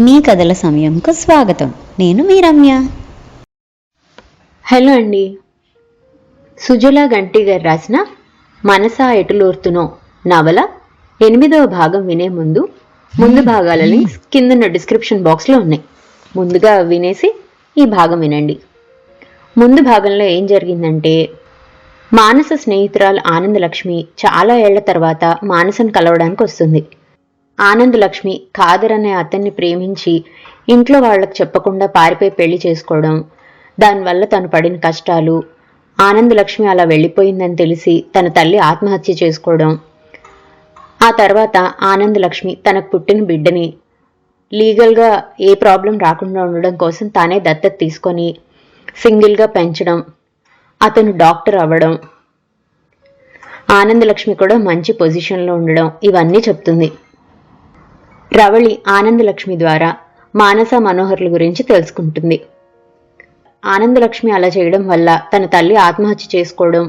మీ కథల సమయంకు స్వాగతం. నేను మీ రమ్య హలో అండి. సుజలా గంటి గారు రాసిన మనసా ఎటులోర్తునో నవల ఎనిమిదవ భాగం వినే ముందు ముందు భాగాల లింక్స్ కిందన్న డిస్క్రిప్షన్ బాక్స్లో ఉన్నాయి. ముందుగా వినేసి ఈ భాగం వినండి. ముందు భాగంలో ఏం జరిగిందంటే మానస స్నేహితురాలు ఆనందలక్ష్మి చాలా ఏళ్ళ తర్వాత మానసను కలవడానికి వస్తుంది. ఆనందలక్ష్మి ఖాదర్ అనే అతన్ని ప్రేమించి ఇంట్లో వాళ్ళకు చెప్పకుండా పారిపోయి పెళ్ళి చేసుకోవడం. దానివల్ల తను పడిన కష్టాలు. ఆనందలక్ష్మి అలా వెళ్ళిపోయిందని తెలిసి తన తల్లి ఆత్మహత్య చేసుకోవడం. ఆ తర్వాత ఆనందలక్ష్మి తనకు పుట్టిన బిడ్డని లీగల్గా ఏ ప్రాబ్లం రాకుండా ఉండడం కోసం తానే దత్తత తీసుకొని సింగిల్గా పెంచడం. అతను డాక్టర్ అవ్వడం. ఆనందలక్ష్మి కూడా మంచి పొజిషన్లో ఉండడం. ఇవన్నీ చెప్తుంది. రవళి ఆనందలక్ష్మి ద్వారా మానస మనోహర్ల గురించి తెలుసుకుంటుంది. ఆనందలక్ష్మి అలా చేయడం వల్ల తన తల్లి ఆత్మహత్య చేసుకోవడం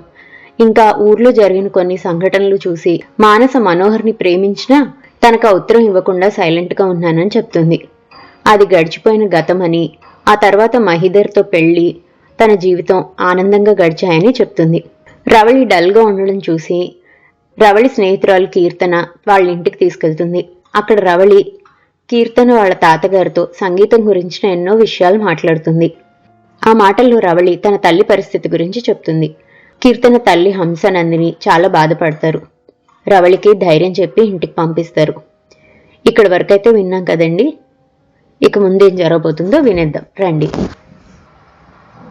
ఇంకా ఊర్లో జరిగిన కొన్ని సంఘటనలు చూసి మానస మనోహర్ని ప్రేమించినా తనకు ఉత్తరం ఇవ్వకుండా సైలెంట్గా ఉన్నానని చెప్తుంది. అది గడిచిపోయిన గతమని ఆ తర్వాత మహిదర్తో పెళ్ళి తన జీవితం ఆనందంగా గడిచాయని చెప్తుంది. రవళి డల్గా ఉండడం చూసి రవళి స్నేహితురాలు కీర్తన వాళ్ళ ఇంటికి తీసుకెళ్తుంది. అక్కడ రవళి కీర్తన వాళ్ళ తాతగారితో సంగీతం గురించిన ఎన్నో విషయాలు మాట్లాడుతుంది. ఆ మాటల్లో రవళి తన తల్లి పరిస్థితి గురించి చెప్తుంది. కీర్తన తల్లి హంసనందిని చాలా బాధపడతారు. రవళికి ధైర్యం చెప్పి ఇంటికి పంపిస్తారు. ఇక్కడ వరకైతే విన్నాం కదండి? ఇక ముందేం జరగబోతుందో వినేద్దాం. రండి.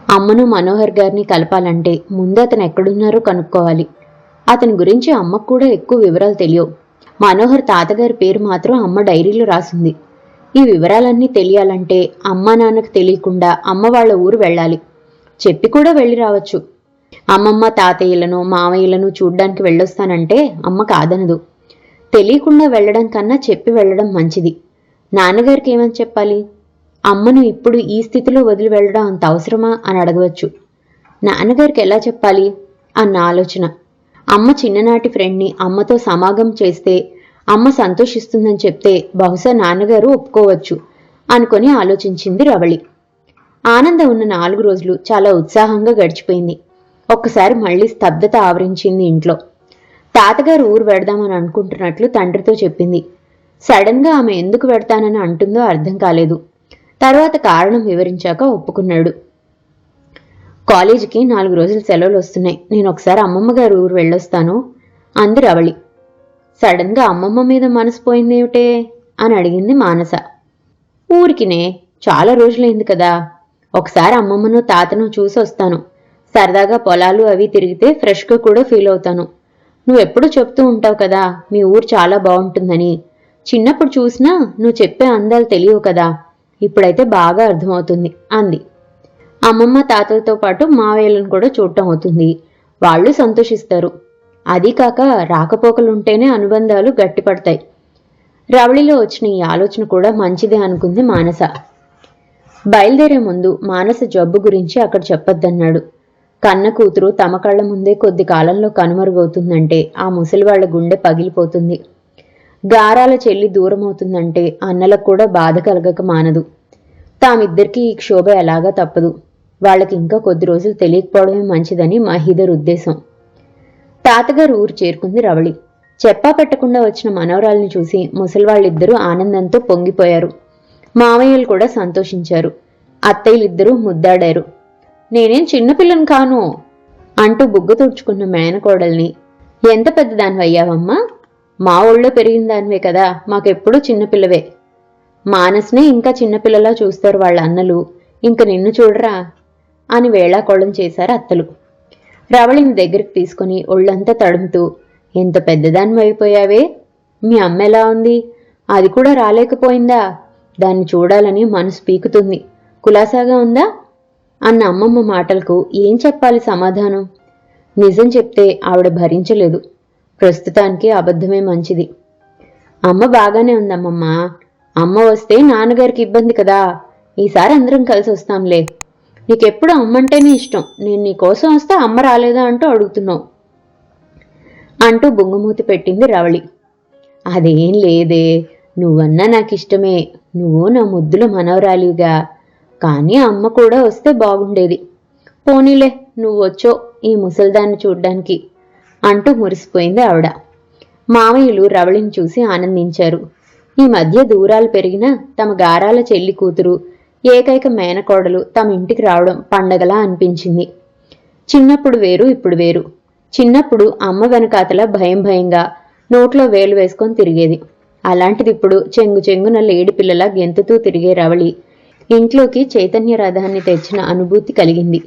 అమ్మను మనోహర్ గారిని కలపాలంటే ముందు అతను ఎక్కడున్నారో కనుక్కోవాలి. అతని గురించి అమ్మకు కూడా ఎక్కువ వివరాలు తెలియవు. మనోహర్ తాతగారి పేరు మాత్రం అమ్మ డైరీలో రాసింది. ఈ వివరాలన్నీ తెలియాలంటే అమ్మ నాన్నకు తెలియకుండా అమ్మ వాళ్ళ ఊరు వెళ్ళాలి. చెప్పి కూడా వెళ్ళి రావచ్చు. అమ్మమ్మ తాతయ్యలను మామయ్యలను చూడ్డానికి వెళ్ళొస్తానంటే అమ్మ కాదనదు. తెలియకుండా వెళ్ళడం కన్నా చెప్పి వెళ్ళడం మంచిది. నాన్నగారికి ఏమని చెప్పాలి? అమ్మను ఇప్పుడు ఈ స్థితిలో వదిలి వెళ్ళడం అంత అవసరమా అని అడగవచ్చు. నాన్నగారికి ఎలా చెప్పాలి? అన్న ఆలోచన. అమ్మ చిన్ననాటి ఫ్రెండ్ని అమ్మతో సమాగం చేస్తే అమ్మ సంతోషిస్తుందని చెప్తే బహుశా నాన్నగారు ఒప్పుకోవచ్చు అనుకొని ఆలోచించింది రవళి. ఆనందం ఉన్న నాలుగు రోజులు చాలా ఉత్సాహంగా గడిచిపోయింది. ఒక్కసారి మళ్ళీ స్తబ్దత ఆవరించింది ఇంట్లో. తాతగారు ఊరు వెడదామని అనుకుంటున్నట్లు తండ్రితో చెప్పింది. సడన్గా ఆమె ఎందుకు వెడతానని అంటుందో అర్థం కాలేదు. తర్వాత కారణం వివరించాక ఒప్పుకున్నాడు. కాలేజీకి నాలుగు రోజులు సెలవులు వస్తున్నాయి. నేను ఒకసారి అమ్మమ్మ గారు ఊరు వెళ్ళొస్తాను అంది రవళి. సడన్గా అమ్మమ్మ మీద మనసు పోయిందేమిటే? అని అడిగింది మానస. ఊరికినే చాలా రోజులైంది కదా. ఒకసారి అమ్మమ్మను తాతను చూసి వస్తాను. సరదాగా పొలాలు అవి తిరిగితే ఫ్రెష్గా కూడా ఫీల్ అవుతాను. నువ్వెప్పుడు చెప్తూ ఉంటావు కదా మీ ఊరు చాలా బాగుంటుందని. చిన్నప్పుడు చూసినా నువ్వు చెప్పే అందాలు తెలియవు కదా. ఇప్పుడైతే బాగా అర్థమవుతుంది అంది. అమ్మమ్మ తాతలతో పాటు మావయ్యలను కూడా చూడటం అవుతుంది. వాళ్ళు సంతోషిస్తారు. అది కాక రాకపోకలుంటేనే అనుబంధాలు గట్టిపడతాయి. రవళిలో వచ్చిన ఈ ఆలోచన కూడా మంచిదే అనుకుంది మానస. బయలుదేరే ముందు మానస జబ్బు గురించి అక్కడ చెప్పొద్దన్నాడు. కన్న కూతురు తమ కళ్ళ ముందే కొద్ది కాలంలో కనుమరుగవుతుందంటే ఆ ముసలివాళ్ళ గుండె పగిలిపోతుంది. గారాల చెల్లి దూరం అవుతుందంటే అన్నలకు కూడా బాధ కలగక మానదు. తామిద్దరికీ ఈ క్షోభ ఎలాగా తప్పదు. వాళ్ళకి ఇంకా కొద్ది రోజులు తెలియకపోవడమే మంచిదని మహీదర్ ఉద్దేశం. తాతగారు ఊరు చేరుకుంది రవళి. చెప్పా పెట్టకుండా వచ్చిన మనవరాల్ని చూసి ముసలివాళ్ళిద్దరూ ఆనందంతో పొంగిపోయారు. మామయ్యలు కూడా సంతోషించారు. అత్తయ్యలిద్దరూ ముద్దాడారు. నేనేం చిన్నపిల్లని కాను అంటూ బుగ్గ తుడుచుకున్న మేనకోడల్ని. ఎంత పెద్దదానివి అయ్యావమ్మా మా ఊళ్ళో పెరిగిన దానివే కదా మాకెప్పుడూ చిన్నపిల్లవే మానస్నే ఇంకా చిన్నపిల్లలా చూస్తారు వాళ్ళ అన్నలు. ఇంక నిన్ను చూడరా? అని వేళాకోళం చేశారు అత్తలు. రవళిని దగ్గరికి తీసుకుని ఒళ్ళంతా తడుముతూ ఎంత పెద్దదాన్ని అయిపోయావే? మీ అమ్మ ఎలా ఉంది? అది కూడా రాలేకపోయిందా? దాన్ని చూడాలని మనసు పీకుతుంది. కులాసాగా ఉందా? అన్న అమ్మమ్మ మాటలకు ఏం చెప్పాలి సమాధానం? నిజం చెప్తే ఆవిడ భరించలేదు. ప్రస్తుతానికి అబద్ధమే మంచిది. అమ్మ బాగానే ఉందమ్మమ్మ. అమ్మ వస్తే నాన్నగారికి ఇబ్బంది కదా. ఈసారి అందరం కలిసి వస్తాంలే నీకెప్పుడు అమ్మంటేనే ఇష్టం. నేను నీ కోసం వస్తే అమ్మ రాలేదా అంటూ అడుగుతున్నావు. అంటూ బొంగుమూతి పెట్టింది రవళి. అదేం లేదే. నువ్వన్నా నాకు ఇష్టమే నువ్వు నా ముద్దుల మనవరాలివిగా. కానీ అమ్మ కూడా వస్తే బాగుండేది. పోనీలే నువ్వు వచ్చో ఈ ముసల్దాన్ని చూడ్డానికి అంటూ మురిసిపోయింది ఆవిడ. మామయ్యలు రవళిని చూసి ఆనందించారు. ఈ మధ్య దూరాలు పెరిగినా తమ గారాల చెల్లి కూతురు ఏకైక మేనకోడలు తమ ఇంటికి రావడం పండగలా అనిపించింది. చిన్నప్పుడు వేరు ఇప్పుడు వేరు. చిన్నప్పుడు అమ్మ వెనకాతల భయం భయంగా నోట్లో వేలు వేసుకొని తిరిగేది. అలాంటిది ఇప్పుడు చెంగు చెంగున లేడి పిల్లల గెంతుతూ తిరిగే రవళి ఇంట్లోకి చైతన్య రథాన్ని తెచ్చిన అనుభూతి కలిగింది.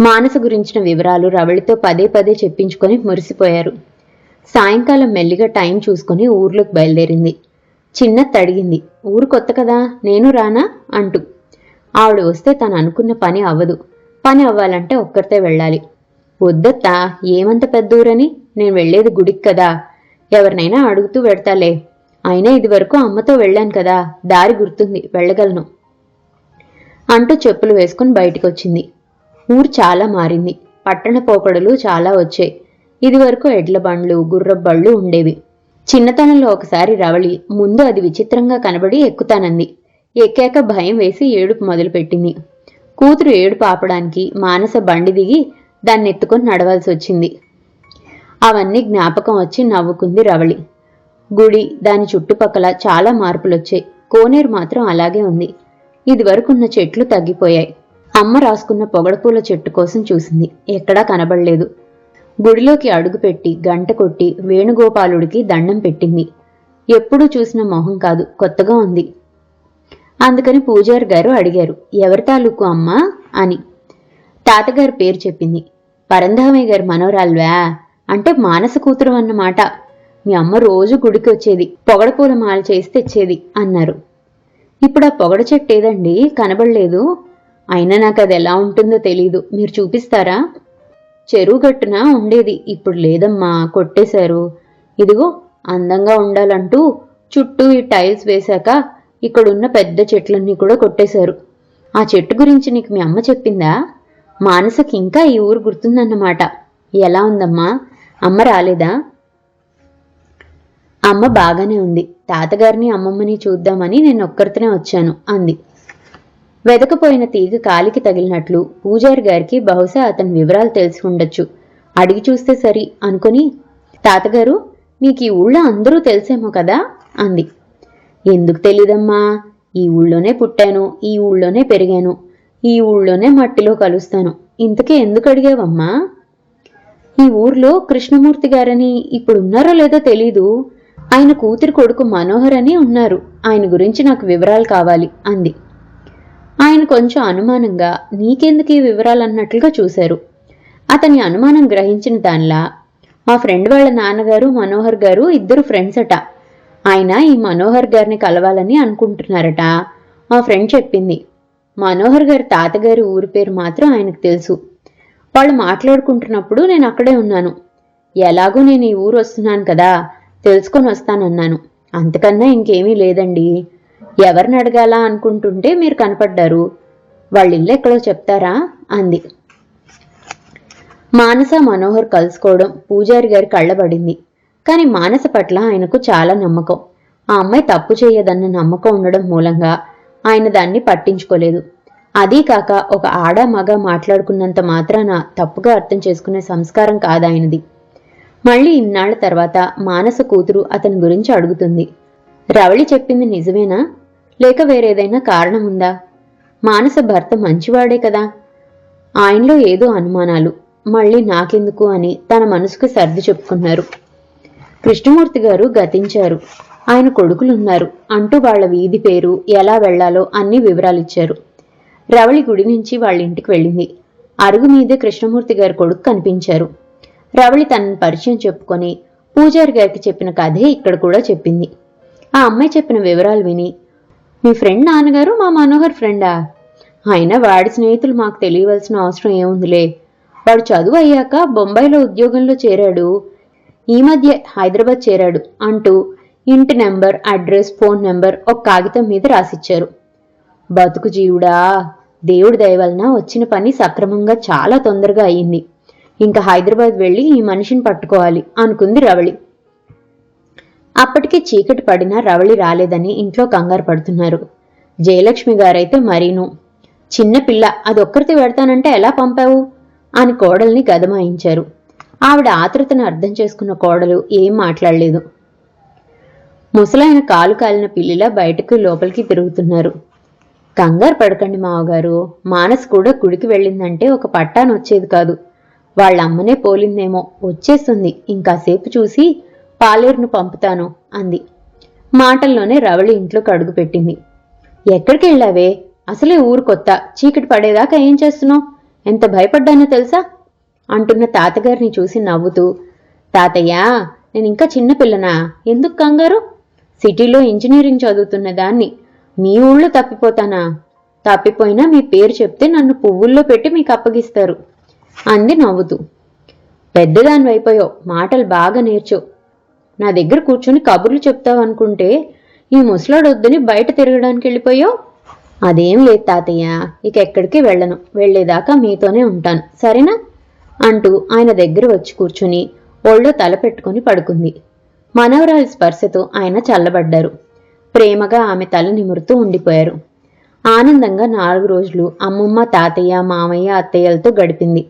మానస గురించిన వివరాలు రవళితో పదే పదే చెప్పించుకొని మురిసిపోయారు. సాయంకాలం మెల్లిగా టైం చూసుకొని ఊర్లోకి బయలుదేరింది. చిన్న తడిగింది. ఊరు కొత్త కదా? నేను రానా? అంటూ ఆవిడ వస్తే తను అనుకున్న పని అవ్వదు. పని అవ్వాలంటే ఒక్కరితే వెళ్ళాలి. వద్దత్తా ఏమంత పెద్ద ఊరని? నేను వెళ్ళేది గుడికి కదా. ఎవరినైనా అడుగుతూ వెడతాలే. అయినా ఇదివరకు అమ్మతో వెళ్ళాను కదా. దారి గుర్తుంది వెళ్ళగలను. అంటూ చెప్పులు వేసుకుని బయటికి వచ్చింది ఊరు చాలా మారింది. పట్టణ పోకడలు చాలా వచ్చాయి. ఇదివరకు ఎడ్ల బండ్లు గుర్రబళ్ళు ఉండేవి. చిన్నతనంలో ఒకసారి రవళి ముందు అది విచిత్రంగా కనబడి ఎక్కుతానంది. ఎక్కాక భయం వేసి ఏడుపు మొదలుపెట్టింది. కూతురు ఏడుపు ఆపడానికి మానస బండి దిగి దాన్ని ఎత్తుకొని నడవాల్సి వచ్చింది. అవన్నీ జ్ఞాపకం వచ్చి నవ్వుకుంది రవళి. గుడి దాని చుట్టుపక్కల చాలా మార్పులొచ్చాయి. కోనేరు మాత్రం అలాగే ఉంది. ఇదివరకున్న చెట్లు తగ్గిపోయాయి. అమ్మ రాసుకున్న పొగడపూల చెట్టు కోసం చూసింది. ఎక్కడా కనబడలేదు. గుడిలోకి అడుగుపెట్టి గంట కొట్టి వేణుగోపాలుడికి దండం పెట్టింది. ఎప్పుడూ చూసిన మొహం కాదు కొత్తగా ఉంది. అందుకని పూజారి గారు అడిగారు ఎవరి తాలూకు అమ్మా? అని. తాతగారి పేరు చెప్పింది పరంధామయ్య గారి మనవరాలువా అంటే మానస కూతురు అన్నమాట. మీ అమ్మ రోజు గుడికి వచ్చేది పొగడపూల మాల చేసి తెచ్చేది అన్నారు. ఇప్పుడు ఆ పొగడ చెట్టు ఏదండి? కనబడలేదు. అయినా నాకు అది ఎలా ఉంటుందో తెలీదు. మీరు చూపిస్తారా? చెరువు గట్టున ఉండేది. ఇప్పుడు లేదమ్మా కొట్టేశారు. ఇదిగో అందంగా ఉండాలంటూ చుట్టూ ఈ టైల్స్ వేశాక ఇక్కడున్న పెద్ద చెట్లన్నీ కూడా కొట్టేశారు. ఆ చెట్టు గురించి నీకు మీ అమ్మ చెప్పిందా? మానసకి ఇంకా ఈ ఊరు గుర్తుందన్నమాట. ఎలా ఉందమ్మా? అమ్మ రాలేదా? అమ్మ బాగానే ఉంది. తాతగారిని అమ్మమ్మని చూద్దామని నేను ఒక్కరితోనే వచ్చాను అంది. వెదకపోయిన తీగ కాలికి తగిలినట్లు పూజారి గారికి బహుశా అతని వివరాలు తెలిసి ఉండొచ్చు అడిగి చూస్తే సరి అనుకుని తాతగారు మీకు ఈ ఊళ్ళో అందరూ తెలిసేమో కదా అంది. ఎందుకు తెలీదమ్మా? ఈ ఊళ్ళోనే పుట్టాను ఈ ఊళ్ళోనే పెరిగాను ఈ ఊళ్ళోనే మట్టిలో కలుస్తాను. ఇంతకే ఎందుకు అడిగావమ్మా? ఈ ఊర్లో కృష్ణమూర్తి గారని ఇప్పుడు ఉన్నారో లేదో తెలీదు. ఆయన కూతురి కొడుకు మనోహర్ అని ఉన్నారు. ఆయన గురించి నాకు వివరాలు కావాలి అంది. ఆయన కొంచెం అనుమానంగా నీకెందుకు ఈ వివరాలు అన్నట్లుగా చూశారు? అతని అనుమానం గ్రహించిన దానిలా మా ఫ్రెండ్ వాళ్ళ నాన్నగారు మనోహర్ గారు ఇద్దరు ఫ్రెండ్స్ అట ఆయన ఈ మనోహర్ గారిని కలవాలని అనుకుంటున్నారట. మా ఫ్రెండ్ చెప్పింది. మనోహర్ గారి తాతగారి ఊరి పేరు మాత్రం ఆయనకు తెలుసు. వాళ్ళు మాట్లాడుకుంటున్నప్పుడు నేను అక్కడే ఉన్నాను. ఎలాగో నేను ఈ ఊరు వస్తున్నాను కదా తెలుసుకొని వస్తానన్నాను. అంతకన్నా ఇంకేమీ లేదండి. ఎవరిని అడగాలా అనుకుంటుంటే మీరు కనపడ్డారు. వాళ్ళ ఇల్లు ఎక్కడో చెప్తారా? అంది. మానస మనోహర్ కలుసుకోవడం పూజారి గారి కళ్ళబడింది కానీ మానస పట్ల ఆయనకు చాలా నమ్మకం. ఆ అమ్మాయి తప్పు చేయదన్న నమ్మకం ఉండడం మూలంగా ఆయన దాన్ని పట్టించుకోలేదు. అదీ కాక ఒక ఆడ మగ మాట్లాడుకున్నంత మాత్రాన తప్పుగా అర్థం చేసుకునే సంస్కారం కాదాయనది. మళ్ళీ ఇన్నాళ్ళ తర్వాత మానస కూతురు అతని గురించి అడుగుతుంది. రవళి చెప్పింది నిజమేనా? లేక వేరేదైనా కారణం ఉందా? మానస భర్త మంచివాడే కదా? ఆయనలో ఏదో అనుమానాలు. మళ్ళీ నాకెందుకు అని తన మనసుకు సర్ది చెప్పుకున్నారు. కృష్ణమూర్తి గారు గతించారు. ఆయన కొడుకులున్నారు. అంటూ వాళ్ళ వీధి పేరు ఎలా వెళ్ళాలో అన్ని వివరాలిచ్చారు. రవళి గుడి నుంచి వాళ్ళ ఇంటికి వెళ్ళింది. అరుగు మీదే కృష్ణమూర్తి గారి కొడుకు కనిపించారు. రవళి తనని పరిచయం చెప్పుకొని పూజారి గారికి చెప్పిన కథే ఇక్కడ కూడా చెప్పింది. ఆ అమ్మాయి చెప్పిన వివరాలు విని మీ ఫ్రెండ్ నాన్నగారు మా మనోహర్ ఫ్రెండా? అయినా వాడి స్నేహితులు మాకు తెలియవలసిన అవసరం ఏముందిలే. వాడు చదువు అయ్యాక బొంబాయిలో ఉద్యోగంలో చేరాడు. ఈ మధ్య హైదరాబాద్ చేరాడు అంటూ ఇంటి నెంబర్ అడ్రస్ ఫోన్ నెంబర్ ఒక కాగితం మీద రాసిచ్చారు. బతుకు జీవుడా దేవుడి దయవలన వచ్చిన పని సక్రమంగా చాలా తొందరగా అయ్యింది. ఇంకా హైదరాబాద్ వెళ్ళి ఈ మనిషిని పట్టుకోవాలి అనుకుంది రవళి. అప్పటికి చీకటి పడినా రవళి రాలేదని ఇంట్లో కంగారు పడుతున్నారు. జయలక్ష్మి గారైతే మరీను. చిన్న పిల్ల అదొక్కరితి పెడతానంటే ఎలా పంపావు? అని కోడల్ని గదమాయించారు. ఆవిడ ఆతృతను అర్థం చేసుకున్న కోడలు ఏం మాట్లాడలేదు. ముసలాయన కాలు కాలిన పిల్లిలా బయటకు లోపలికి తిరుగుతున్నారు. కంగారు పడకండి మావగారు మానస్ కూడా గుడికి వెళ్ళిందంటే ఒక పట్టాను వచ్చేది కాదు. వాళ్ళ అమ్మనే పోలిందేమో వచ్చేస్తుంది ఇంకాసేపు చూసి పాలేరును పంపుతాను అంది. మాటల్లోనే రవళి ఇంట్లోకి అడుగు పెట్టింది. ఎక్కడికి వెళ్ళావే? అసలే ఊరు కొత్త చీకటి పడేదాకా ఏం చేస్తున్నావు? ఎంత భయపడ్డానో తెలుసా? అంటున్న తాతగారిని చూసి నవ్వుతూ తాతయ్య నేను ఇంకా చిన్నపిల్లనా ఎందుకు కంగారు? సిటీలో ఇంజనీరింగ్ చదువుతున్న దాన్ని మీ ఊళ్ళో తప్పిపోతానా? తప్పిపోయినా మీ పేరు చెప్తే నన్ను పువ్వుల్లో పెట్టి మీకు అప్పగిస్తారు అంది నవ్వుతూ. పెద్దదాని అయిపోయావు మాటలు బాగా నేర్చో. నా దగ్గర కూర్చుని కబుర్లు చెప్తావనుకుంటే ఈ ముసలాడు బయట తిరగడానికి వెళ్ళిపోయావు అదేం లేదు తాతయ్య ఇక ఎక్కడికి వెళ్ళను. వెళ్ళేదాకా మీతోనే ఉంటాను. సరేనా? అంటూ ఆయన దగ్గర వచ్చి కూర్చుని ఒళ్ళో తల పెట్టుకుని పడుకుంది. మనవరాలి స్పర్శతో ఆయన చల్లబడ్డారు. ప్రేమగా ఆమె తల నిమురుతూ ఉండిపోయారు. ఆనందంగా నాలుగు రోజులు అమ్మమ్మ తాతయ్య మామయ్య అత్తయ్యలతో గడిపింది.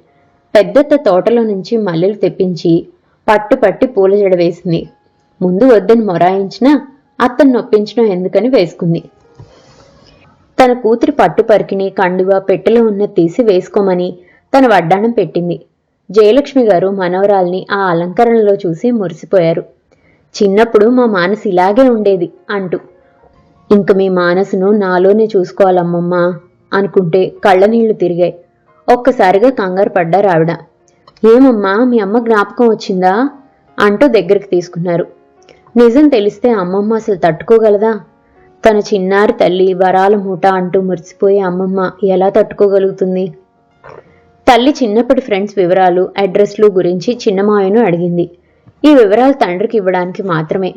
పెద్దత్త తోటలో నుంచి మల్లెలు తెప్పించి పట్టు పట్టి పూల జడ వేసింది. ముందు వద్దని మొరాయించినా అత్తను నొప్పించడం ఎందుకని వేసుకుంది. తన కూతురి పట్టు పరికిని కండువా పెట్టెలో ఉన్న తీసి వేసుకోమని తన వడ్డాణం పెట్టింది. జయలక్ష్మి గారు మనవరాల్ని ఆ అలంకరణలో చూసి మురిసిపోయారు. చిన్నప్పుడు మా మానసు ఇలాగే ఉండేది అంటూ. ఇంక మీ మానసును నాలోనే చూసుకోవాలమ్మమ్మ అనుకుంటే కళ్ళనీళ్ళు తిరిగాయి. ఒక్కసారిగా కంగారు పడ్డారు ఆవిడ ఏమమ్మా మీ అమ్మ జ్ఞాపకం వచ్చిందా? అంటూ దగ్గరికి తీసుకున్నారు. నిజం తెలిస్తే అమ్మమ్మ అసలు తట్టుకోగలదా? తన చిన్నారి తల్లి వరాల మూట అంటూ మురిసిపోయే అమ్మమ్మ ఎలా తట్టుకోగలుగుతుంది? తల్లి చిన్నప్పటి ఫ్రెండ్స్ వివరాలు అడ్రస్లు గురించి చిన్నమాయను అడిగింది. ఈ వివరాలు తండ్రికి ఇవ్వడానికి మాత్రమే.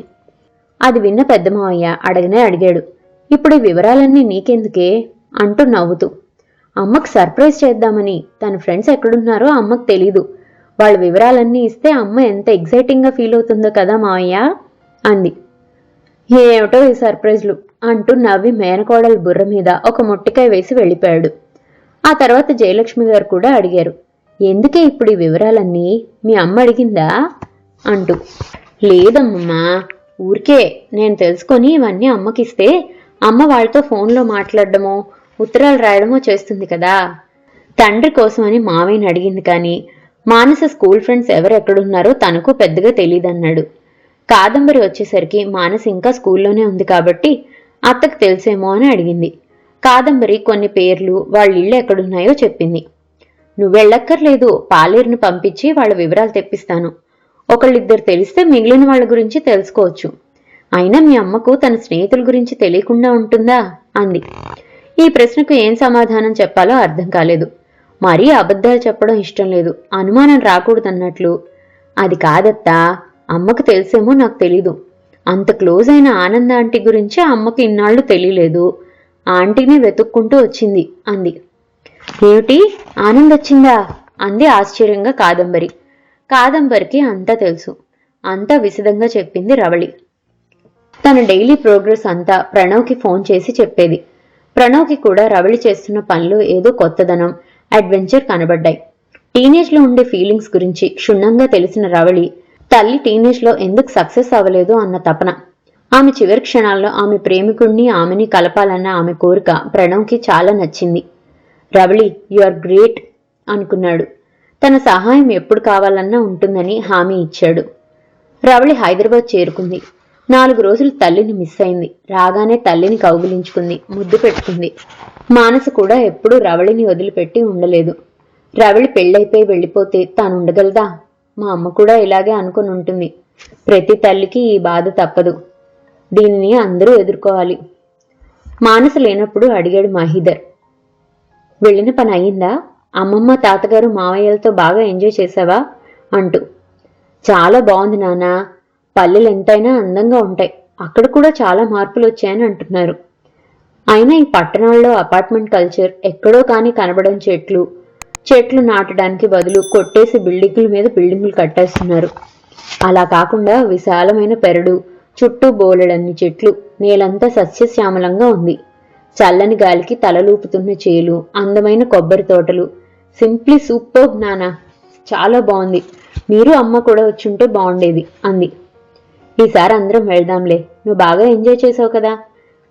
అది విన్న పెద్ద మావయ్య అడగనే అడిగాడు. ఇప్పుడు ఈ వివరాలన్నీ నీకెందుకే? అంటూ నవ్వుతూ. అమ్మకు సర్ప్రైజ్ చేద్దామని తన ఫ్రెండ్స్ ఎక్కడున్నారో అమ్మకు తెలీదు. వాళ్ళ వివరాలన్నీ ఇస్తే అమ్మ ఎంత ఎగ్జైటింగ్గా ఫీల్ అవుతుందో కదా మావయ్య? అంది. ఏమిటో ఈ సర్ప్రైజ్లు? అంటూ నవ్వి మేనకోడల బుర్ర మీద ఒక మొట్టికాయ వేసి వెళ్ళిపోయాడు. ఆ తర్వాత జయలక్ష్మి గారు కూడా అడిగారు ఎందుకే ఇప్పుడు ఈ వివరాలన్నీ? మీ అమ్మ అడిగిందా? అంటూ లేదమ్మమ్మా ఊరికే నేను తెలుసుకొని ఇవన్నీ అమ్మకిస్తే అమ్మ వాళ్ళతో ఫోన్లో మాట్లాడడమో ఉత్తరాలు రాయడమో చేస్తుంది కదా. తండ్రి కోసమని మావయ్యని అడిగింది కానీ మానస స్కూల్ ఫ్రెండ్స్ ఎవరు ఎక్కడున్నారో తనకు పెద్దగా తెలియదన్నాడు కాదంబరి వచ్చేసరికి మానస ఇంకా స్కూల్లోనే ఉంది కాబట్టి అత్తకు తెలిసేమో అని అడిగింది. కాదంబరి కొన్ని పేర్లు వాళ్ళ ఇళ్ళు ఎక్కడున్నాయో చెప్పింది. నువ్వెళ్ళక్కర్లేదు పాలేరుని పంపించి వాళ్ళ వివరాలు తెప్పిస్తాను. ఒకళ్ళిద్దరు తెలిస్తే మిగిలిన వాళ్ళ గురించి తెలుసుకోవచ్చు. అయినా మీ అమ్మకు తన స్నేహితుల గురించి తెలియకుండా ఉంటుందా? అంది. ఈ ప్రశ్నకు ఏం సమాధానం చెప్పాలో అర్థం కాలేదు. మరీ అబద్ధాలు చెప్పడం ఇష్టం లేదు. అనుమానం రాకూడదన్నట్లు. అది కాదత్తా అమ్మకు తెలిసేమో నాకు తెలీదు. అంత క్లోజ్ అయిన ఆనంద ఆంటీ గురించి అమ్మకి ఇన్నాళ్ళు తెలియలేదు. ఆంటీని వెతుక్కుంటూ వచ్చింది అంది. ఏమిటి? ఆనందొచ్చిందా? అంది ఆశ్చర్యంగా కాదంబరి. కాదంబరికి అంతా తెలుసు. అంతా విశదంగా చెప్పింది రవళి. తన డైలీ ప్రోగ్రెస్ అంతా ప్రణవ్కి ఫోన్ చేసి చెప్పేది. ప్రణవ్కి కూడా రవళి చేస్తున్న పనులు ఏదో కొత్తదనం అడ్వెంచర్ కనబడ్డాయి. టీనేజ్లో ఉండే ఫీలింగ్స్ గురించి క్షుణ్ణంగా తెలిసిన రవళి తల్లి టీనేజ్లో ఎందుకు సక్సెస్ అవ్వలేదు అన్న తపన. ఆమె చివరి క్షణాల్లో ఆమె ప్రేమికుణ్ణి ఆమెని కలపాలన్న ఆమె కోరిక ప్రణవ్కి చాలా నచ్చింది. రవళి యు ఆర్ గ్రేట్ అనుకున్నాడు. తన సహాయం ఎప్పుడు కావాలన్నా ఉంటుందని హామీ ఇచ్చాడు. రవళి హైదరాబాద్ చేరుకుంది. నాలుగు రోజులు తల్లిని మిస్ అయింది. రాగానే తల్లిని కౌగులించుకుంది ముద్దు పెట్టుకుంది. మానస కూడా ఎప్పుడూ రవళిని వదిలిపెట్టి ఉండలేదు. రవళి పెళ్ళైపోయి వెళ్ళిపోతే తాను ఉండగలదా? మా అమ్మ కూడా ఇలాగే అనుకుని ఉంటుంది. ప్రతి తల్లికి ఈ బాధ తప్పదు. దీనిని అందరూ ఎదుర్కోవాలి. మానస లేనప్పుడు అడిగాడు మహీధర్ వెళ్ళిన పని అయిందా? అమ్మమ్మ తాతగారు మావయ్యలతో బాగా ఎంజాయ్ చేసావా అంటూ. చాలా బాగుంది నాన్న. పల్లెలు ఎంతైనా అందంగా ఉంటాయి. అక్కడ కూడా చాలా మార్పులు వచ్చాయని అంటున్నారు. అయినా ఈ పట్టణాల్లో అపార్ట్మెంట్ కల్చర్ ఎక్కడో కానీ కనబడని చెట్లు చెట్లు నాటడానికి బదులు కొట్టేసి బిల్డింగుల మీద బిల్డింగులు కట్టేస్తున్నారు. అలా కాకుండా విశాలమైన పెరడు చుట్టూ బోలెడన్ని చెట్లు నేలంతా సస్యశ్యామలంగా ఉంది. చల్లని గాలికి తలలూపుతున్న చేలు అందమైన కొబ్బరి తోటలు. సింప్లీ సూపర్ నానా. చాలా బాగుంది. మీరు అమ్మ కూడా వచ్చుంటే బాగుండేది అంది. ఈసారి అందరం వెళ్దాంలే. నువ్వు బాగా ఎంజాయ్ చేసావు కదా.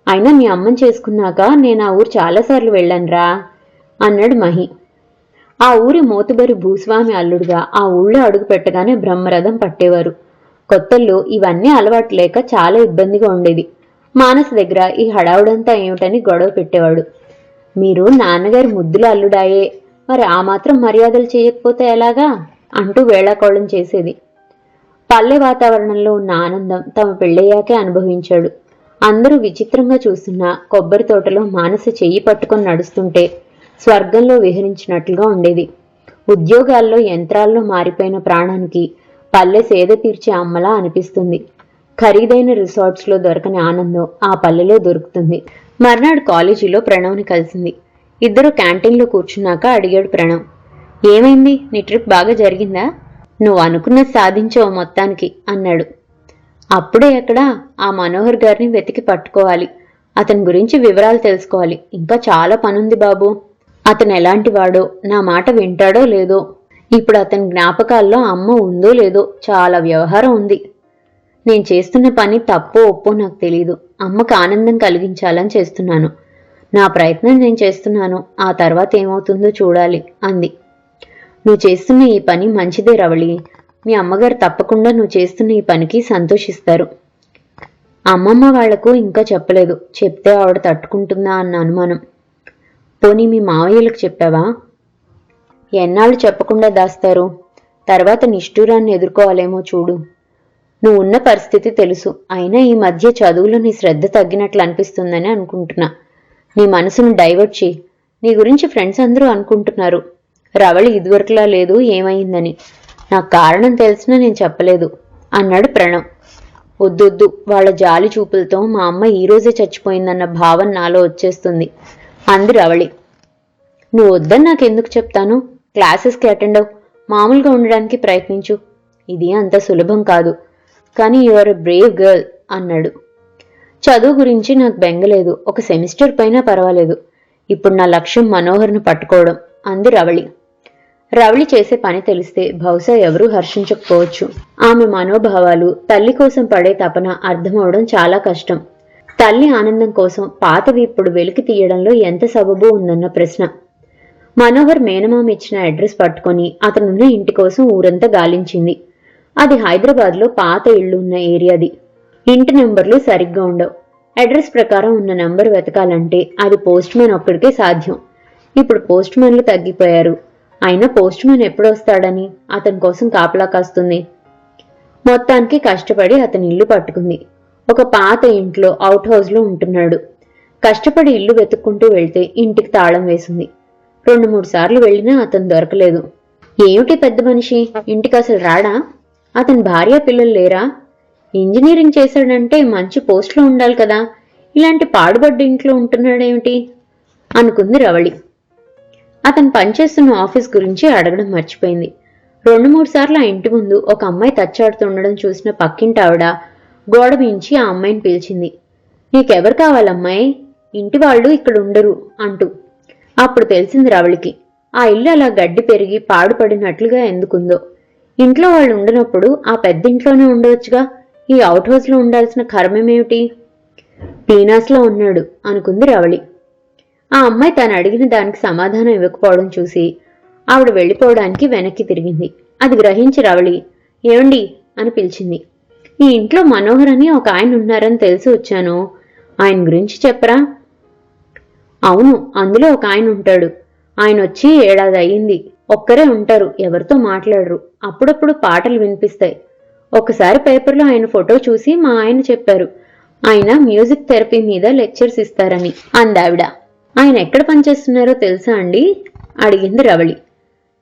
అయినా మీ అమ్మని చేసుకున్నాక నేను ఆ ఊరు చాలాసార్లు వెళ్ళానురా అన్నాడు మహి. ఆ ఊరి మోతుబరి భూస్వామి అల్లుడుగా ఆ ఊళ్ళో అడుగు పెట్టగానే బ్రహ్మరథం పట్టేవారు. కొత్తల్లో ఇవన్నీ అలవాటు లేక చాలా ఇబ్బందిగా ఉండేది. మానస దగ్గర ఈ హడావుడంతా ఏమిటని గొడవ పెట్టేవాడు. మీరు నాన్నగారి ముద్దులు అల్లుడాయే మరి ఆ మాత్రం మర్యాదలు చేయకపోతే ఎలాగా? అంటూ వేళాకోళం చేసేది. పల్లె వాతావరణంలో ఉన్న ఆనందం తమ పెళ్ళయ్యాకే అనుభవించాడు. అందరూ విచిత్రంగా చూస్తున్న కొబ్బరి తోటలో మానస చెయ్యి పట్టుకొని నడుస్తుంటే స్వర్గంలో విహరించినట్లుగా ఉండేది. ఉద్యోగాల్లో యంత్రాల్లో మారిపోయిన ప్రాణానికి పల్లె సేద తీర్చే అమ్మలా అనిపిస్తుంది. ఖరీదైన రిసార్ట్స్లో దొరకని ఆనందం ఆ పల్లెలో దొరుకుతుంది. మర్నాడు కాలేజీలో ప్రణవ్ని కలిసింది. ఇద్దరు క్యాంటీన్లో కూర్చున్నాక అడిగాడు ప్రణవ్. ఏమైంది? నీ ట్రిప్ బాగా జరిగిందా? నువ్వు అనుకున్నది సాధించావు మొత్తానికి అన్నాడు. అప్పుడే ఎక్కడ ఆ మనోహర్ గారిని వెతికి పట్టుకోవాలి. అతని గురించి వివరాలు తెలుసుకోవాలి. ఇంకా చాలా పనుంది బాబు. అతను ఎలాంటి వాడో నా మాట వింటాడో లేదో ఇప్పుడు అతని జ్ఞాపకాల్లో అమ్మ ఉందో లేదో చాలా వ్యవహారం ఉంది. నేను చేస్తున్న పని తప్పో ఒప్పో నాకు తెలీదు. అమ్మకు ఆనందం కలిగించాలని చేస్తున్నాను. నా ప్రయత్నం నేను చేస్తున్నాను. ఆ తర్వాత ఏమవుతుందో చూడాలి అంది. నువ్వు చేస్తున్న ఈ పని మంచిదే రవళి. మీ అమ్మగారు తప్పకుండా నువ్వు చేస్తున్న ఈ పనికి సంతోషిస్తారు. అమ్మమ్మ వాళ్ళకు ఇంకా చెప్పలేదు. చెప్తే ఆవిడ తట్టుకుంటుందా అన్న అనుమానం. పోనీ మీ మావయ్యలకు చెప్పావా? ఎన్నాళ్ళు చెప్పకుండా దాస్తారు? తర్వాత నిష్ఠూరాన్ని ఎదుర్కోవాలేమో చూడు. నువ్వు ఉన్న పరిస్థితి తెలుసు. అయినా ఈ మధ్య చదువులో నీ శ్రద్ధ తగ్గినట్లు అనిపిస్తుందని అనుకుంటున్నా. నీ మనసును డైవర్ట్ చేయి నీ గురించి ఫ్రెండ్స్ అందరూ అనుకుంటున్నారు. రవళి ఇదివరకులా లేదు ఏమైందని. నాకు కారణం తెలిసినా నేను చెప్పలేదు అన్నాడు ప్రణవ్. వద్దొద్దు వాళ్ళ జాలి చూపులతో మా అమ్మ ఈ రోజే చచ్చిపోయిందన్న భావన నాలో వచ్చేస్తుంది. అంది రవళి. నువ్వు వద్దని నాకెందుకు చెప్తాను? క్లాసెస్కి అటెండ్ అవు మామూలుగా ఉండడానికి ప్రయత్నించు. ఇది అంత సులభం కాదు. కానీ you are a brave girl అన్నాడు. చదువు గురించి నాకు బెంగలేదు ఒక సెమిస్టర్ పైన పర్వాలేదు. ఇప్పుడు నా లక్ష్యం మనోహర్ను పట్టుకోవడం. అంది రవళి. రవళి చేసే పని తెలిస్తే బహుశా ఎవరూ హర్షించకపోవచ్చు. ఆమె మనోభావాలు తల్లి కోసం పడే తపన అర్థమవడం చాలా కష్టం. తల్లి ఆనందం కోసం పాతవి ఇప్పుడు వెలికి తీయడంలో ఎంత సబబు ఉందన్న ప్రశ్న. మనోహర్ మేనమామ ఇచ్చిన అడ్రస్ పట్టుకొని అతనున్న ఇంటి కోసం ఊరంతా గాలించింది. అది హైదరాబాద్లో పాత ఇళ్ళు ఉన్న ఏరియాది. ఇంటి నెంబర్లు సరిగ్గా ఉండవు. అడ్రస్ ప్రకారం ఉన్న నంబర్ వెతకాలంటే అది పోస్ట్ మ్యాన్ ఒక్కడికే సాధ్యం. ఇప్పుడు పోస్ట్ మ్యాన్లు తగ్గిపోయారు. అయినా పోస్ట్ మ్యాన్ ఎప్పుడు వస్తాడని అతని కోసం కాపలా కాస్తుంది. మొత్తానికి కష్టపడి అతని ఇల్లు పట్టుకుంది. ఒక పాత ఇంట్లో అవుట్ హౌస్లో ఉంటున్నాడు. కష్టపడి ఇల్లు వెతుక్కుంటూ వెళ్తే ఇంటికి తాళం వేసింది. రెండు మూడు సార్లు వెళ్ళినా అతను దొరకలేదు. ఏమిటి పెద్ద మనిషి? ఇంటికి అసలు రాడా? అతని భార్య పిల్లలు లేరా? ఇంజనీరింగ్ చేశాడంటే మంచి పోస్ట్లో ఉండాలి కదా. ఇలాంటి పాడుబడ్డ ఇంట్లో ఉంటున్నాడేమిటి? అనుకుంది రవళి. అతను పనిచేస్తున్న ఆఫీస్ గురించి అడగడం మర్చిపోయింది. రెండు మూడు సార్లు ఆ ఇంటి ముందు ఒక అమ్మాయి తచ్చాడుతుండడం చూసిన పక్కింటి ఆవిడ గోడ మించి ఆ అమ్మాయిని పిలిచింది. నీకెవరు కావాలమ్మాయి? ఇంటి వాళ్ళు ఇక్కడ ఉండరు అంటూ అప్పుడు తెలిసింది రవళికి ఆ ఇల్లు అలా గడ్డి పెరిగి పాడుపడినట్లుగా ఎందుకుందో. ఇంట్లో వాళ్ళు ఉండనప్పుడు ఆ పెద్ద ఇంట్లోనే ఉండవచ్చుగా. ఈ అవుట్ హౌస్లో ఉండాల్సిన కర్మమేమిటి? పీనాస్లో ఉన్నాడు అనుకుంది రవళి. ఆ అమ్మాయి తాను అడిగిన దానికి సమాధానం ఇవ్వకపోవడం చూసి ఆవిడ వెళ్ళిపోవడానికి వెనక్కి తిరిగింది. అది గ్రహించి రవళి ఏమండి అని పిలిచింది. ఈ ఇంట్లో మనోహర్ అని ఒక ఆయన ఉన్నారని తెలిసి వచ్చాను. ఆయన గురించి చెప్పరా? అవును అందులో ఒక ఆయన ఉంటాడు. ఆయన వచ్చి ఏడాది అయ్యింది ఒక్కరే ఉంటారు ఎవరితో మాట్లాడరు. అప్పుడప్పుడు పాటలు వినిపిస్తాయి. ఒకసారి పేపర్లో ఆయన ఫోటో చూసి మా ఆయన చెప్పారు ఆయన మ్యూజిక్ థెరపీ మీద లెక్చర్స్ ఇస్తారని అందావిడ. ఆయన ఎక్కడ పనిచేస్తున్నారో తెలుసా అండి? అడిగింది రవళి.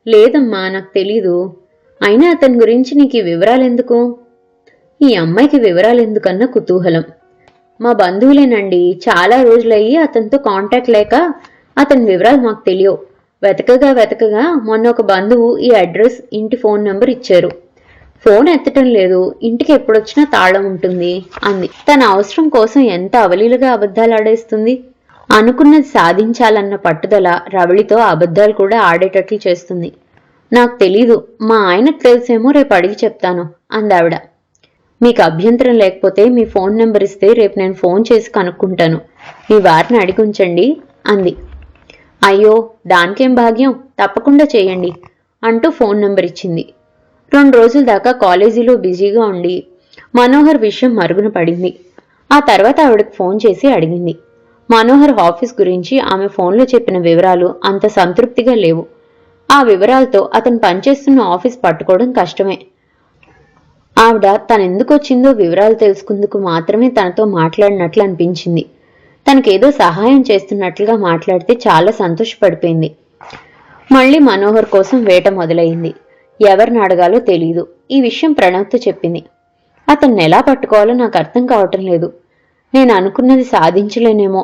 లేదమ్మా నాకు తెలీదు. అయినా అతని గురించి నీకు వివరాలెందుకు? ఈ అమ్మాయికి వివరాలెందుకన్న కుతూహలం. మా బంధువులేనండి. చాలా రోజులయ్యి అతనితో కాంటాక్ట్ లేక అతని వివరాలు మాకు తెలియవు. వెతకగా వెతకగా మొన్న ఒక బంధువు ఈ అడ్రస్ ఇంటి ఫోన్ నెంబర్ ఇచ్చారు. ఫోన్ ఎత్తటం లేదు. ఇంటికి ఎప్పుడొచ్చినా తాళం ఉంటుంది అంది. తన అవసరం కోసం ఎంత అవలీలుగా అబద్ధాలు ఆడేస్తుంది? అనుకున్నది సాధించాలన్న పట్టుదల రవళితో అబద్ధాలు కూడా ఆడేటట్లు చేస్తుంది. నాకు తెలీదు. మా ఆయనకు తెలిసేమో రేపు అడిగి చెప్తాను అందావిడ. మీకు అభ్యంతరం లేకపోతే మీ ఫోన్ నెంబర్ ఇస్తే రేపు నేను ఫోన్ చేసి కనుక్కుంటాను. మీ వారిని అడిగి ఉంచండి అంది. అయ్యో దానికేం భాగ్యం? తప్పకుండా చేయండి అంటూ ఫోన్ నెంబర్ ఇచ్చింది. రెండు రోజుల దాకా కాలేజీలో బిజీగా ఉండి మనోహర్ విషయం మరుగున పడింది. ఆ తర్వాత ఆవిడకు ఫోన్ చేసి అడిగింది. మనోహర్ ఆఫీస్ గురించి ఆమె ఫోన్లో చెప్పిన వివరాలు అంత సంతృప్తిగా లేవు. ఆ వివరాలతో అతను పనిచేస్తున్న ఆఫీస్ పట్టుకోవడం కష్టమే. ఆవిడ తనెందుకు వచ్చిందో వివరాలు తెలుసుకుందుకు మాత్రమే తనతో మాట్లాడినట్లు అనిపించింది. తనకేదో సహాయం చేస్తున్నట్లుగా మాట్లాడితే చాలా సంతోషపడిపోయింది. మళ్ళీ మనోహర్ కోసం వేట మొదలైంది. ఎవరిని అడగాలో తెలియదు ఈ విషయం ప్రణవ్తో చెప్పింది. అతన్ని ఎలా పట్టుకోవాలో నాకు అర్థం కావటం లేదు. నేను అనుకున్నది సాధించలేనేమో.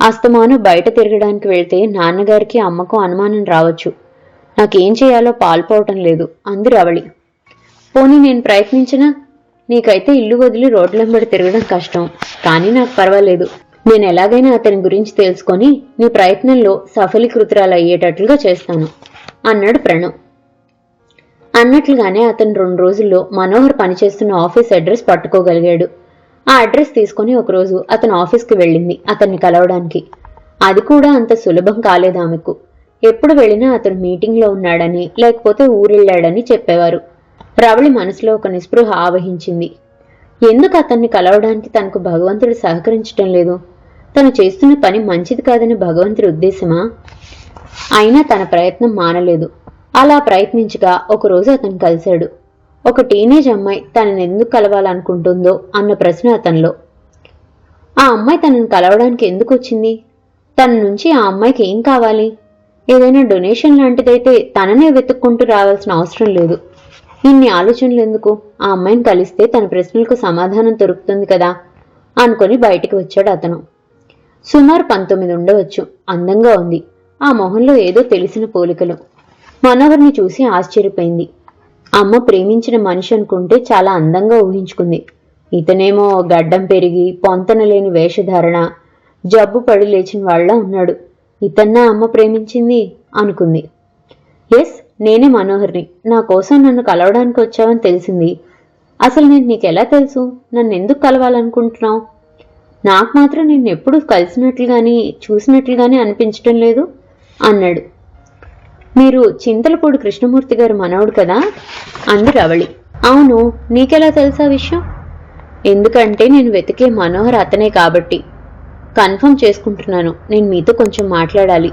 అస్తమాను బయట తిరగడానికి వెళ్తే నాన్నగారికి అమ్మకు అనుమానం రావచ్చు. నాకేం చేయాలో పాల్పోవటం లేదు. అంది రవళి. పోనీ నేను ప్రయత్నించినా నీకైతే ఇల్లు వదిలి రోడ్లంబడి తిరగడం కష్టం. కానీ నాకు పర్వాలేదు. నేను ఎలాగైనా అతని గురించి తెలుసుకొని నీ ప్రయత్నంలో సఫలీకృతురాలు అయ్యేటట్లుగా చేస్తాను అన్నాడు ప్రణవ్. అన్నట్లుగానే అతను రెండు రోజుల్లో మనోహర్ పనిచేస్తున్న ఆఫీస్ అడ్రస్ పట్టుకోగలిగాడు. ఆ అడ్రస్ తీసుకుని ఒకరోజు అతను ఆఫీస్కి వెళ్ళింది అతన్ని కలవడానికి. అది కూడా అంత సులభం కాలేదు ఆమెకు. ఎప్పుడు వెళ్ళినా అతను మీటింగ్లో ఉన్నాడని లేకపోతే ఊరెళ్ళాడని చెప్పేవారు. రవళి మనసులో ఒక నిస్పృహ ఆవహించింది. ఎందుకు అతన్ని కలవడానికి తనకు భగవంతుడు సహకరించటం లేదు? తను చేస్తున్న పని మంచిది కాదని భగవంతుడి ఉద్దేశమా? అయినా తన ప్రయత్నం మానలేదు. అలా ప్రయత్నించగా ఒకరోజు అతను కలిశాడు. ఒక టీనేజ్ అమ్మాయి తనని ఎందుకు కలవాలనుకుంటుందో అన్న ప్రశ్న అతనిలో. ఆ అమ్మాయి తనను కలవడానికి ఎందుకు వచ్చింది? తన నుంచి ఆ అమ్మాయికి ఏం కావాలి? ఏదైనా డొనేషన్ లాంటిదైతే తననే వెతుక్కుంటూ రావాల్సిన అవసరం లేదు. ఇన్ని ఆలోచనలు ఎందుకు? ఆ అమ్మాయిని కలిస్తే తన ప్రశ్నలకు సమాధానం దొరుకుతుంది కదా అనుకొని బయటికి వచ్చాడు అతను. సుమారు పంతొమ్మిది ఉండవచ్చు. అందంగా ఉంది. ఆ మొహంలో ఏదో తెలిసిన పోలికలు. మనోహర్ని చూసి ఆశ్చర్యపోయింది. అమ్మ ప్రేమించిన మనిషి అనుకుంటే చాలా అందంగా ఊహించుకుంది. ఇతనేమో గడ్డం పెరిగి పొంతన లేని వేషధారణ జబ్బు పడి లేచిన వాళ్ళ ఉన్నాడు. ఇతన్నా అమ్మ ప్రేమించింది అనుకుంది. ఎస్ నేనే మనోహర్ని. నా కోసం నన్ను కలవడానికి వచ్చావని తెలిసింది. అసలు నేను నీకెలా తెలుసు? నన్ను ఎందుకు కలవాలనుకుంటున్నావు? నాకు మాత్రం నేను ఎప్పుడు కలిసినట్లుగాని చూసినట్లుగానే అనిపించటం లేదు అన్నాడు. మీరు చింతలపూడి కృష్ణమూర్తి గారు మనవడు కదా? అంది రవళి. అవును నీకెలా తెలుసా విషయం? ఎందుకంటే నేను వెతికే మనోహర్ అతనే కాబట్టి. కన్ఫర్మ్ చేసుకుంటున్నాను. నేను మీతో కొంచెం మాట్లాడాలి.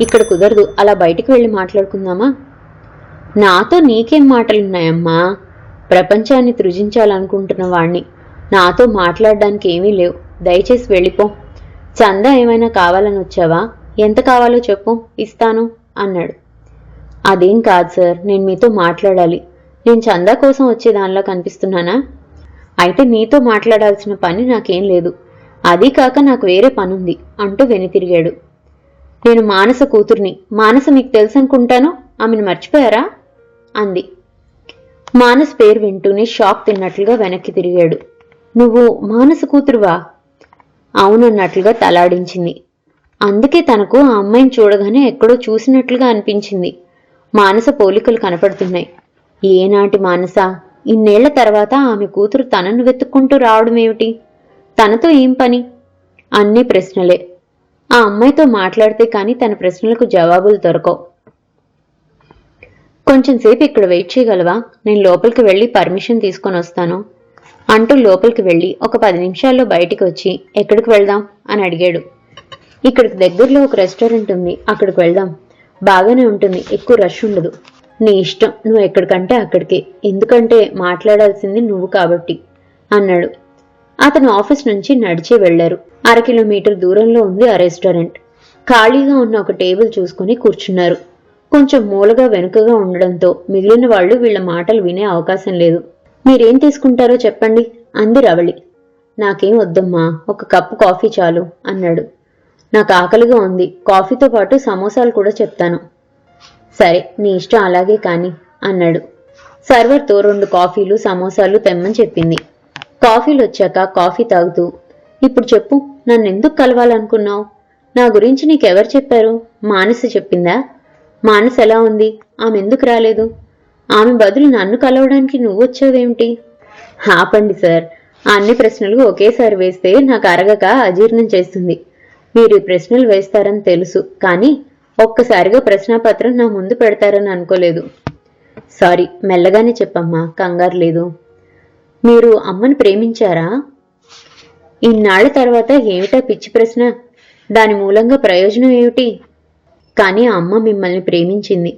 ఇక్కడ కుదరదు. అలా బయటికి వెళ్ళి మాట్లాడుకుందామా? నాతో నీకేం మాటలున్నాయమ్మా? ప్రపంచాన్ని తృజించాలనుకుంటున్న వాణ్ణి. నాతో మాట్లాడడానికి ఏమీ లేవు. దయచేసి వెళ్ళిపో. చందా ఏమైనా కావాలని వచ్చావా? ఎంత కావాలో చెప్పు. ఇస్తాను అన్నాడు. అదేం కాదు సార్ నేను మీతో మాట్లాడాలి. నేను చందా కోసం వచ్చే దానిలా కనిపిస్తున్నానా? అయితే నీతో మాట్లాడాల్సిన పని నాకేం లేదు. అదీ కాక నాకు వేరే పనుంది అంటూ వెనుతిరిగాడు. నేను మానస కూతుర్ని. మానస మీకు తెలుసు అనుకుంటాను ఆమెను మర్చిపోయారా? అంది. మానస్ పేరు వింటూనే షాక్ తిన్నట్లుగా వెనక్కి తిరిగాడు. నువ్వు మానస కూతురువా? అవునన్నట్లుగా తలాడించింది. అందుకే తనకు ఆ అమ్మాయిని చూడగానే ఎక్కడో చూసినట్లుగా అనిపించింది. మానస పోలికలు కనపడుతున్నాయి. ఏనాటి మానస? ఇన్నేళ్ళ తర్వాత ఆమె కూతురు తనను వెతుక్కుంటూ రావడం ఏమిటి? తనతో ఏం పని? అన్ని ప్రశ్నలే. ఆ అమ్మాయితో మాట్లాడితే కానీ తన ప్రశ్నలకు జవాబులు దొరకవు. కొంచెం సేపు ఇక్కడ వెయిట్ చేయగలవా? నేను లోపలికి వెళ్ళి పర్మిషన్ తీసుకొని వస్తాను. అంటూ లోపలికి వెళ్ళి ఒక పది నిమిషాల్లో బయటికి వచ్చి ఎక్కడికి వెళ్దాం? అని అడిగాడు. ఇక్కడికి దగ్గరలో ఒక రెస్టారెంట్ ఉంది. అక్కడికి వెళ్దాం. బాగానే ఉంటుంది. ఎక్కువ రష్ ఉండదు. నీ ఇష్టం. నువ్వు ఎక్కడికంటే అక్కడికి. ఎందుకంటే మాట్లాడాల్సింది నువ్వు కాబట్టి అన్నాడు. అతను ఆఫీస్ నుంచి నడిచే వెళ్ళారు అర కిలోమీటర్ దూరంలో ఉంది ఆ రెస్టారెంట్. ఖాళీగా ఉన్న ఒక టేబుల్ చూసుకుని కూర్చున్నారు. కొంచెం మూలగా వెనుకగా ఉండడంతో మిగిలిన వాళ్ళు వీళ్ళ మాటలు వినే అవకాశం లేదు. మీరేం తీసుకుంటారో చెప్పండి అంది రవళి. నాకేం వద్దమ్మా ఒక కప్పు కాఫీ చాలు అన్నాడు. నాకు ఆకలిగా ఉంది కాఫీతో పాటు సమోసాలు కూడా చెప్తాను. సరే నీ ఇష్టం అలాగే కాని అన్నాడు. సర్వర్తో రెండు కాఫీలు సమోసాలు తెమ్మని చెప్పింది. కాఫీలు వచ్చాక కాఫీ తాగుతూ ఇప్పుడు చెప్పు నన్ను ఎందుకు కలవాలనుకున్నావు? నా గురించి నీకెవరు చెప్పారు? మానసి చెప్పిందా? మానసు ఎలా ఉంది? ఆమె ఎందుకు రాలేదు? ఆమె బదులు నన్ను కలవడానికి నువ్వు వచ్చావేమిటి ఆపండి సార్. అన్ని ప్రశ్నలు ఒకేసారి వేస్తే నాకు అరగక అజీర్ణం చేస్తుంది. మీరు ఈ ప్రశ్నలు వేస్తారని తెలుసు కానీ ఒక్కసారిగా ప్రశ్నాపత్రం నా ముందు పెడతారని అనుకోలేదు. సారీ మెల్లగానే చెప్పమ్మా కంగారు లేదు. మీరు అమ్మని ప్రేమించారా? ఇన్నాళ్ళ తర్వాత ఏమిటా పిచ్చి ప్రశ్న? దాని మూలంగా ప్రయోజనం ఏమిటి? కానీ ఆ అమ్మ మిమ్మల్ని ప్రేమించింది.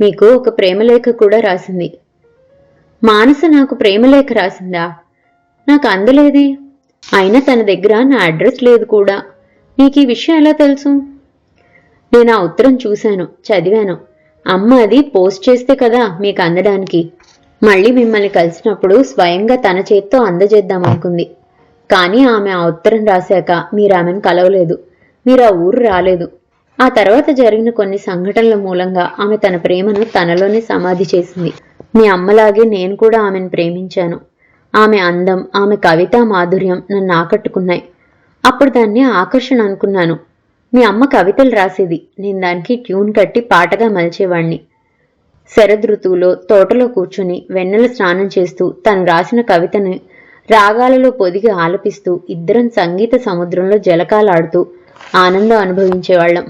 మీకు ఒక ప్రేమలేఖ కూడా రాసింది. మానస నాకు ప్రేమలేఖ రాసిందా? నాకు అందలేదే. అయినా తన దగ్గర నా అడ్రస్ లేదు కూడా. నీకు ఈ విషయం ఎలా తెలుసు? నేను ఆ ఉత్తరం చూశాను చదివాను. అమ్మ అది పోస్ట్ చేస్తే కదా మీకు అందడానికి. మళ్ళీ మిమ్మల్ని కలిసినప్పుడు స్వయంగా తన చేత్తో అందజేద్దాం అనుకుంది. కానీ ఆమె ఆ ఉత్తరం రాశాక మీరు ఆమెను కలవలేదు. మీరు ఆ ఊరు రాలేదు. ఆ తర్వాత జరిగిన కొన్ని సంఘటనల మూలంగా ఆమె తన ప్రేమను తనలోనే సమాధి చేసింది. మీ అమ్మలాగే నేను కూడా ఆమెను ప్రేమించాను. ఆమె అందం ఆమె కవితా మాధుర్యం నన్ను ఆకట్టుకున్నాయి. అప్పుడు దాన్ని ఆకర్షణ అనుకున్నాను. మీ అమ్మ కవితలు రాసేది. నేను దానికి ట్యూన్ కట్టి పాటగా మలిచేవాణ్ణి. శరదృతువులో తోటలో కూర్చుని వెన్నెల స్నానం చేస్తూ తను రాసిన కవితని రాగాలలో పొదిగి ఆలపిస్తూ ఇద్దరం సంగీత సముద్రంలో జలకాలాడుతూ ఆనందం అనుభవించేవాళ్ళం.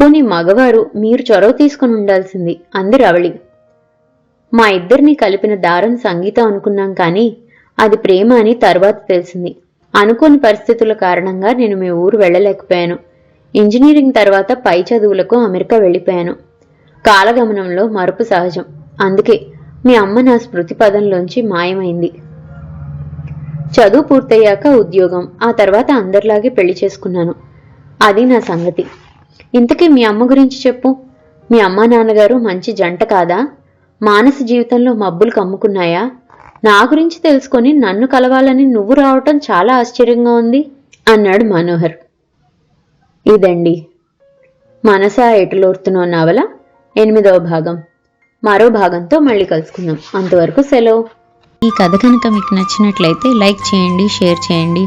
పోనీ మగవారు మీరు చొరవ తీసుకుని ఉండాల్సింది అంది రవళి. మా ఇద్దరిని కలిపిన దారం సంగీతం అనుకున్నాం కానీ అది ప్రేమ అని తర్వాత తెలిసింది. అనుకోని పరిస్థితుల కారణంగా నేను మీ ఊరు వెళ్ళలేకపోయాను. ఇంజనీరింగ్ తర్వాత పై చదువులకు అమెరికా వెళ్ళిపోయాను. కాలగమనంలో మరుపు సహజం. అందుకే మీ అమ్మ నా స్మృతి పదంలోంచి మాయమైంది. చదువు పూర్తయ్యాక ఉద్యోగం ఆ తర్వాత అందరిలాగే పెళ్ళి చేసుకున్నాను. అది నా సంగతి. ఇంతకీ మీ అమ్మ గురించి చెప్పు. మీ అమ్మా నాన్నగారు మంచి జంట కాదా? మానస జీవితంలో మబ్బులు కమ్ముకున్నాయా? నా గురించి తెలుసుకొని నన్ను కలవాలని నువ్వు రావటం చాలా ఆశ్చర్యంగా ఉంది అన్నాడు మనోహర్. ఇదండి. మనసా ఎటులోర్తునో నవల ఎనిమిదవ భాగం. మరో భాగంతో మళ్ళీ కలుసుకుందాం. అంతవరకు సెలవు. ఈ కథ కనుక మీకు నచ్చినట్లయితే లైక్ చేయండి షేర్ చేయండి.